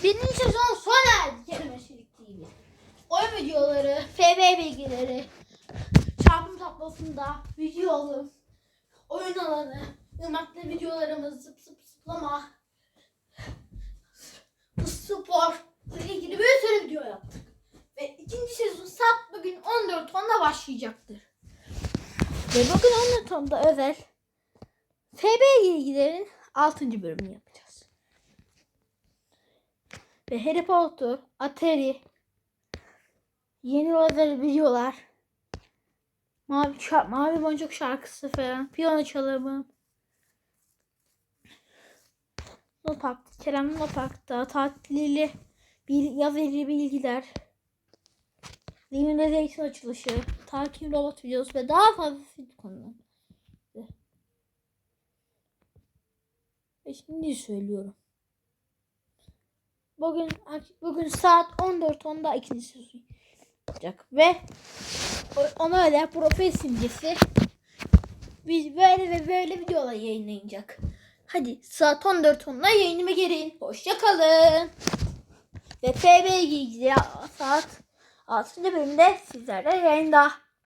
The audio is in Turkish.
Birinci sezon sona erdi Eşelik TV. Oyun videoları, FB bilgileri, çarpım tablosunda videolu, oyun alanı, ırmaklı videolarımız, zıp zıp zıplama, spor ile ilgili bir sürü video yaptık. Ve ikinci sezon saat bugün 14.10'da başlayacaktır. Ve bugün 14.10'da özel FB ilgilerin 6. bölümünü yapacağız. Ve Harry Potter, Atari, yeni özel videolar, Mavi, şar- Mavi Boncuk şarkısı falan, piyano çalımı, Luna Park, Kerem Luna Park'ta tatili, bir yaz eli bilgiler, Limon Zeytin açılışı, takip robot videosu ve daha fazla konular. Ve şimdi söylüyorum. Bugün bugün saat 14.10'da ikinci sezon olacak ve ona öyle profil simgesi biz böyle ve böyle videolar yayınlayacak. Hadi saat 14.10'da yayınıma girin. Hoşça kalın. Ve FB ilgili saat 6. bölümde sizlerle yayında.